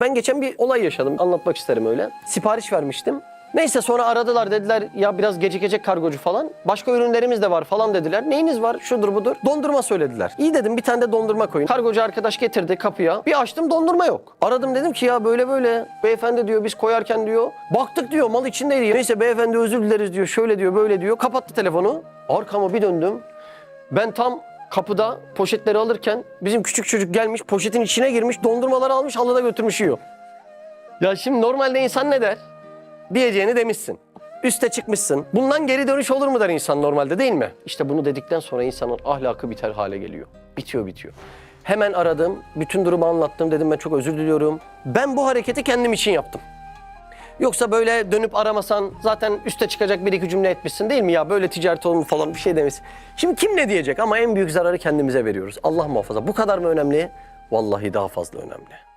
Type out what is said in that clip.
Ben geçen bir olay yaşadım. Anlatmak isterim öyle. Sipariş vermiştim. Neyse sonra aradılar dediler ya biraz gecikecek kargocu falan. Başka ürünlerimiz de var falan dediler. Neyiniz var? Şudur budur. Dondurma söylediler. İyi dedim bir tane de dondurma koyun. Kargocu arkadaş getirdi kapıya. Bir açtım dondurma yok. Aradım dedim ki ya böyle böyle. Beyefendi diyor biz koyarken diyor. Baktık diyor mal içindeydi. Neyse beyefendi özür dileriz diyor. Şöyle diyor böyle diyor. Kapattı telefonu. Arkama bir döndüm. Ben tam kapıda poşetleri alırken bizim küçük çocuk gelmiş poşetin içine girmiş dondurmaları almış halıda götürmüş yiyor. Ya şimdi normalde insan ne der? Diyeceğini demişsin. Üste çıkmışsın. Bundan geri dönüş olur mu der insan normalde değil mi? İşte bunu dedikten sonra insanın ahlakı biter hale geliyor. Bitiyor bitiyor. Hemen aradım. Bütün durumu anlattım. Dedim ben çok özür diliyorum. Ben bu hareketi kendim için yaptım. Yoksa böyle dönüp aramasan zaten üste çıkacak bir iki cümle etmişsin değil mi ya böyle ticaret olur mu falan bir şey demiş. Şimdi kim ne diyecek ama en büyük zararı kendimize veriyoruz. Allah muhafaza. Bu kadar mı önemli? Vallahi daha fazla önemli.